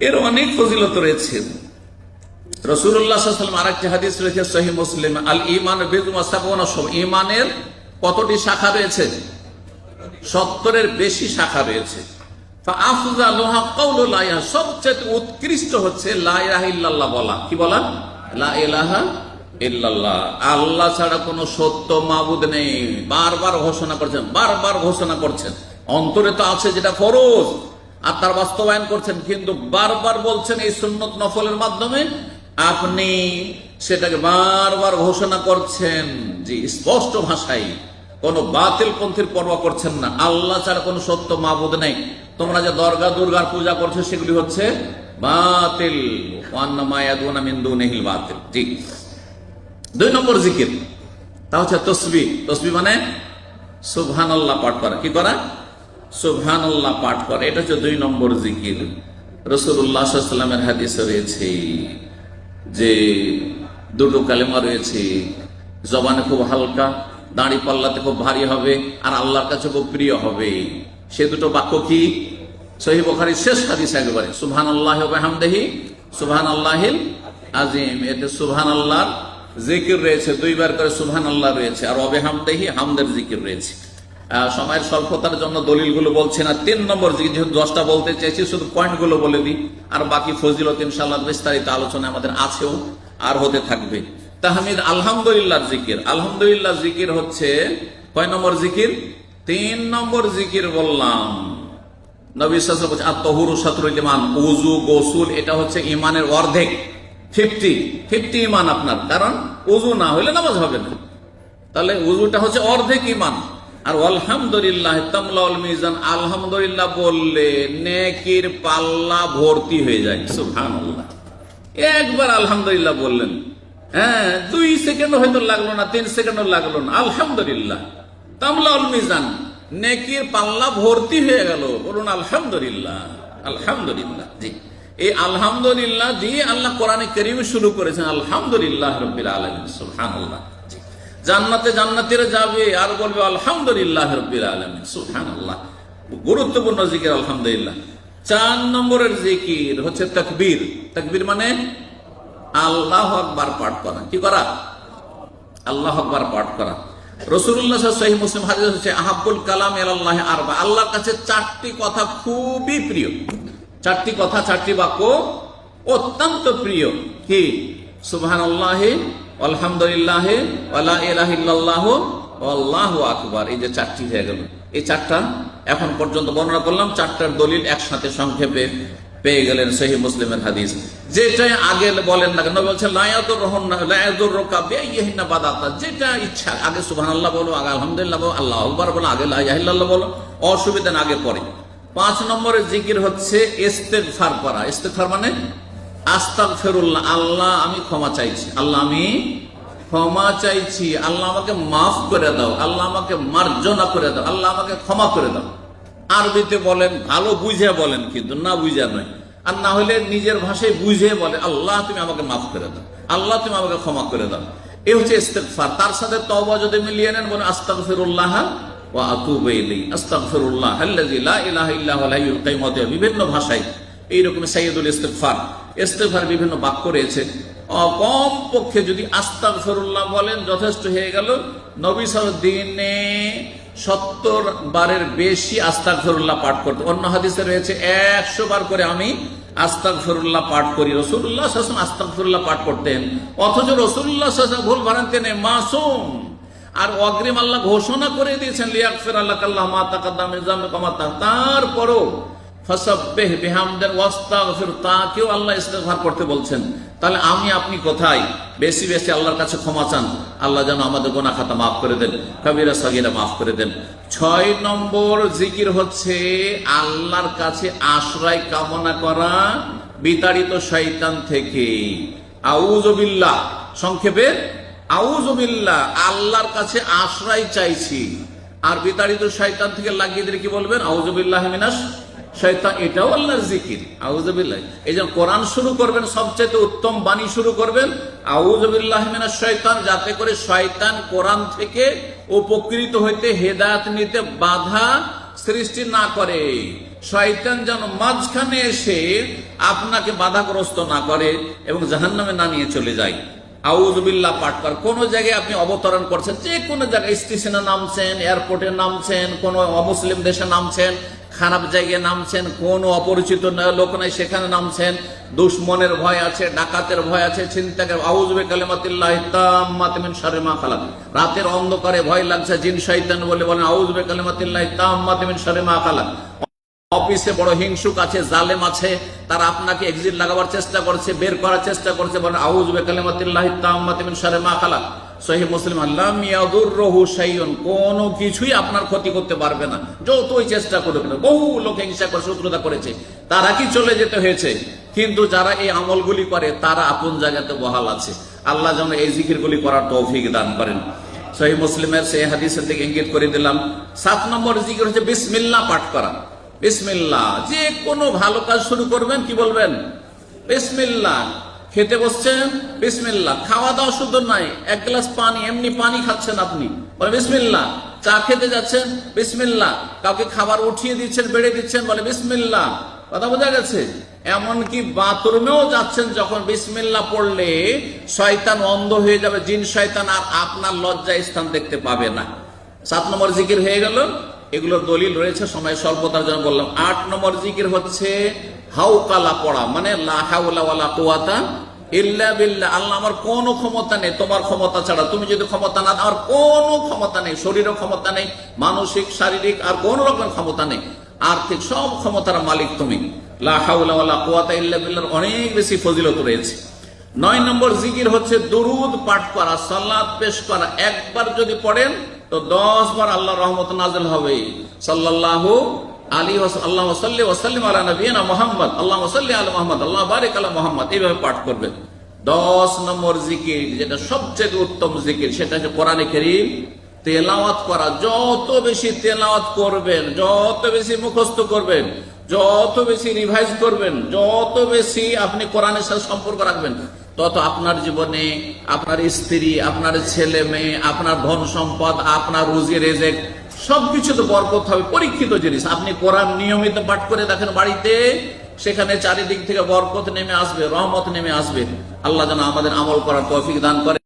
এর অনেক ফজিলত রয়েছে। রসুল্লাহ সাল্লাম আরেকটি হাদিস রয়েছে আল ইমান ইমানের কতটি শাখা রয়েছে? সত্তরের বেশি শাখা রয়েছে। সবচেয়ে উৎকৃষ্ট হচ্ছে বলা। কি বলা? লা ইলাহা ইল্লাল্লাহ। আল্লাহ ছাড়া কোনো সত্য মাবুদ নেই। বারবার ঘোষণা করছেন, বারবার ঘোষণা করছেন। অন্তরে তো আছে যেটা ফরজ। আর তার বাস্তবায়ন করছেন, কিন্তু বারবার বলছেন এই সুন্নত নফলের মাধ্যমে আপনি সেটাকে বারবার ঘোষণা করছেন যে স্পষ্ট ভাষায় কোন বাতিল পন্থীর পরোয়া করছেন না। আল্লাহ ছাড়া কোনো সত্য মাবুদ নেই। তোমরা যে দরগা দুর্গার পূজা করছ, সেগুলি হচ্ছে বাতিল। বাতিল। দুই নম্বর জিকির, তা হচ্ছে তসবি। তসবি মানে সুবহানাল্লাহ পাঠ করা। কি করা? সুবহানাল্লাহ পাঠ করা। এটা হচ্ছে দুই নম্বর জিকির। রসুল্লাহ সাল্লামের হাদিসে রয়েছে যে দুটো কালেমা রয়েছে, জবানে খুব হালকা, দাড়ি পাল্লাতে খুব ভারী হবে, আর আল্লাহর কাছে খুব প্রিয় হবে। সে দুটো বাক্য কি? সহি বখারির শেষ হাদিস একেবারে সুবহান আল্লাহ হামদেহি সুবহান আল্লাহিল আজিম এতে সুবহান আল্লাহর জিকির রয়েছে, দুইবার করে সুবহান আল্লাহ রয়েছে, আর অবে হামদেহি হামদের জিকির রয়েছে। সময়ের স্বল্পতার জন্য দলিলগুলো বলছি না। তিন নম্বর দশটা বলতে চাইছি শুধু পয়েন্টগুলো বলে দিই। আর বাকি ফজিলত ইনশাল্লাহ বিস্তারিত আলোচনা আমাদের আছেও আর হতে থাকবে। তাহমিদ, আলহামদুলিল্লাহ জিকির। আলহামদুলিল্লাহ জিকির হচ্ছে, কয় নম্বর জিকির? তিন নম্বর জিকির বললাম এটা হচ্ছে ইমানের অর্ধেক। ফিফটি ফিফটি ইমান আপনার। কারণ উজু না হলে নামাজ হবে না। তাহলে উজুটা হচ্ছে অর্ধেক ইমান আর আলহামদুলিল্লাহ মিজান, আলহামদুলিল্লাহ বললে নেকির পাল্লা ভর্তি হয়ে যায়। সুবহানাল্লাহ। একবার আলহামদুলিল্লাহ বললেন। হ্যাঁ দুই সেকেন্ড হয়তো লাগল না, তিন সেকেন্ডও লাগল না। আলহামদুলিল্লাহ। তামলাউল মিজান, নেকির পাল্লা ভর্তি হয়ে গেল। বলুন, আলহামদুলিল্লাহ। আলহামদুলিল্লাহ, জি। এই আলহামদুলিল্লাহ দিয়ে আল্লাহ কোরআনে করিম শুরু করেছেন, আলহামদুলিল্লাহ রব্বিল আলামিন, সুবহানাল্লাহ। জি জান্নাতে জান্নাতিরা যাবে আর বলবে, আলহামদুলিল্লাহ রব্বিল আলামিন। সুবহানাল্লাহ। গুরুত্বপূর্ণ জিকির, আলহামদুলিল্লাহ। চার নম্বরের জিকির হচ্ছে তাকবীর। তাকবীর মানে আল্লাহ আকবার পাঠ করা। কি করা? আল্লাহ আকবার পাঠ করা। রসুল্লাহ সহি মুসলিম হাদিস হচ্ছে আহাবুল কালাম আল্লাহ আরবা। আল্লাহর কাছে চারটি কথা খুবই প্রিয়। চারটি কথা, চারটি বাক্য অত্যন্ত প্রিয়। কি? সুবহান আল্লাহ আলহামদুলিল্লাহ আল্লাহ ইলাহিল্লাহ আল্লাহ আকবার। এই যে চারটি হয়ে গেল। এই চারটা এখন পর্যন্ত বর্ণনা করলাম, চারটার দলিল একসাথে সংক্ষেপে পেয়ে গেলেন সেই মুসলিমের হাদিস। যেটাই আগে বলেন না কেন বলছে লায়াতুর রহন লায়াতুর রোকা বেইহিনা বাদাতা। যেটা ইচ্ছা, আগে সুবহানাল্লাহ বলো, আগে আলহামদুলিল্লাহ বলো, আল্লাহ আকবার বলো, আগে লা ইলাহা বলো, অসুবিধা আগে পরে পাঁচ নম্বরের জিকির হচ্ছে ইস্তেগফার করা। ইস্তেগফার মানে আস্তাগফিরুল্লাহ, আল্লাহ আমি ক্ষমা চাইছি। আল্লাহ আমি ক্ষমা চাইছি। আল্লাহ আমাকে মাফ করে দাও। আল্লাহ আমাকে মার্জনা করে দাও। আল্লাহ আমাকে ক্ষমা করে দাও। আরবিতে বলেন, ভালো বুঝে বলেন কিন্তু না বুঝে নয়। আর না হলে নিজের ভাষায় বুঝে বলে, আল্লাহ তুমি আমাকে মাফ করে দাও। আল্লাহ তুমি আমাকে ক্ষমা করে দাও। এ হচ্ছে ইস্তেগফার। তার সাথে তবা যদি মিলিয়ে নেন বলে হাইয়ুল কাইয়্যুম। বিভিন্ন ভাষায় এইরকম সাইয়্যিদুল ইস্তেগফার। ইস্তেগফার বিভিন্ন বাক্য রয়েছে। কম পক্ষে যদি আস্তাগফিরুল্লাহ বলেন, যথেষ্ট হয়ে গেল। নবী দিনে সত্তর বারের বেশি আস্তাক ফেরুল্লাহ পাঠ করতে। অন্য হাদিসে রয়েছে, একশো বার করে আমি আস্তাক ফেরুল্লাহ পাঠ করি। রসুল্লাহ শাসন আস্তাক ফেরুল্লাহ পাঠ করতেন। অথচ রসুল্লাহ শাসন ভুল ভারান্তেন মাসুম। আর অগ্রিম আল্লাহ ঘোষণা করে দিয়েছেন লিয়াক ফের আল্লাহ কাল্লাহ মা তাকাদ্দাম ইজাম কমাতা তারপরও ফসাব্বেহ বিহামদের আল্লাহ ইস্তেগফার করতে বলছেন। তাহলে আমি, আপনি কোথায়? বেশি বেশি আল্লাহর কাছে ক্ষমা চান। আল্লাহ যেন আমাদের গোনা খাতা মাফ করে দেন, কবিরা সাগিরা মাফ করে দেন। ছয় নম্বর জিকির হচ্ছে আল্লাহর কাছে আশ্রয় কামনা করা, বিতাড়িত থেকে। আউজবিল্লাহ সংক্ষেপে আউজবিল্লাহ আল্লাহর কাছে আশ্রয় চাইছি। আর বিতাড়িত শয়তান থেকে লাগিয়ে দিলে কি বলবেন? আউজবিল্লাহ মিনাস শয়তান এটাও আল্লাহর জিকির। আউজবিল্লাহ এই জন্য কোরআন শুরু করবেন সবচেয়ে উত্তম বাণী শুরু করবেন আউজবিল্লাহ মিনাস শয়তান, যাতে করে শয়তান কোরআন থেকে উপকৃত হইতে হেদায়ত নিতে বাধা সৃষ্টি না করে। শয়তান যেন মাঝখানে এসে আপনাকে বাধাগ্রস্ত না করে এবং জাহান্নামে নামিয়ে চলে যায়। আউজবিল্লাহ পাঠ কর। কোন জায়গায় আপনি অবতরণ করছেন যে কোনো জায়গায়, স্টেশনে নামছেন, এয়ারপোর্টে নামছেন, কোন অমুসলিম দেশে নামছেন খারাপ জায়গায় নামছেন, কোন অপরিচিত লোক নাই, সেখানে নামছেন। দুশ্মনের ভয় আছে, ডাকাতের ভয় আছে চিন্তাকে আউজবে কালেমাতিল্লাহ তাম্মাতিমিন শারিমা খালাক। রাতের অন্ধকারে ভয় লাগছে, জিন শয়তান বলে বলেন আউজবে কালেমাতিল্লাহ তাম্মাতিমিন শারিমা খালাক। অফিসে বড় হিংসুক আছে, জালেম আছে, তারা আপনাকে এক্সিট লাগাবার চেষ্টা করছে, বের করার চেষ্টা করছে, বলেন আউজ বেকালিমাতিল্লাহ তাম্মাতিমিন শারে মা খালা সহি মুসলিম আল্লাহ মিয়াদুর রহু সাইয়ন কোন কিছুই আপনার ক্ষতি করতে পারবে না। যতই চেষ্টা করুক না বহু লোক হিংসা করে, শত্রুতা করেছে। তারা কি চলে যেতে হয়েছে? কিন্তু যারা এই আমলগুলি করে, তারা আপন জায়গাতে বহাল আছে। আল্লাহ যেন এই জিকিরগুলি করার তৌফিক দান করেন। সহি মুসলিমের সেই হাদিসের দিকে ইঙ্গিত করে দিলাম। সাত নম্বর জিকির হচ্ছে বিসমিল্লাহ পাঠ করা। বিসমিল্লাহ, যে কোনো ভালো কাজ শুরু করবেন, কি বলবেন? বিসমিল্লাহ খেতে বসছেন, বিসমিল্লাহ। খাওয়া দাওয়া শুধু নাই, এক গ্লাস পানি, এমনি পানি খাচ্ছেন আপনি। বলে বিসমিল্লা চা খেতে যাচ্ছেন, বিসমিল্লাহ। কাউকে খাবার উঠিয়ে দিচ্ছেন, বেড়ে দিচ্ছেন, বলে, বিসমিল্লাহ। কথা বোঝা গেছে? এমনকি বাথরুমেও যাচ্ছেন যখন বিসমিল্লাহ পড়লে, শয়তান অন্ধ হয়ে যাবে, জিন, শয়তান আর আপনার লজ্জা স্থান দেখতে পাবে না। সাত নম্বর জিকির হয়ে গেল। এগুলোর দলিল রয়েছে, সময় স্বল্পতার জন্য বললাম। আট নম্বর জিকির হচ্ছে হাউকালা পড়া মানে আল্লাহ আমার কোনো ক্ষমতা নেই, তোমার ক্ষমতা ছাড়া। তুমি যদি ক্ষমতা না কোনো ক্ষমতা নেই ক্ষমতা নেই, মানসিক, শারীরিক, আর কোন রকম ক্ষমতা নেই। আর্থিক সব ক্ষমতার মালিক তুমি। অনেক বেশি ফজিলত রয়েছে। নয় নম্বর জিকির হচ্ছে দুরুদ পাঠ করা সাল্লাত পেশ করা। একবার যদি পড়েন, তো দশ বার আল্লাহ রহমত নাজল হবে। সাল্লাল্লাহু আলী আল্লাহ সাল্লি আলা নবীনা মোহাম্মদ, আল্লাহ সাল্লি আলা মোহাম্মদ, আল্লাহ বারিক মোহাম্মদ, এইভাবে পাঠ দশ নম্বর জিকির, যেটা সবচেয়ে উত্তম জিকির, সেটা হচ্ছে কোরআনে করিম। তেলাওয়াত করা, যত বেশি তেলাওয়াত করবেন, যত বেশি মুখস্থ করবেন, যত বেশি রিভাইজ করবেন, যত বেশি আপনি কোরআনের সাথে সম্পর্ক রাখবেন, তত আপনার জীবনে আপনার স্ত্রী, আপনার ছেলে মেয়ে, আপনার ধন সম্পদ, আপনার রুজি রেজেক সবকিছু তো বরকত হবে, পরীক্ষিত জিনিস। আপনি কোরআন নিয়মিত পাঠ করে দেখেন বাড়িতে, সেখানে চারিদিক থেকে বরকত নেমে আসবে, রহমত নেমে আসবে। আল্লাহ যেন আমাদের আমল করার তৌফিক দান করে।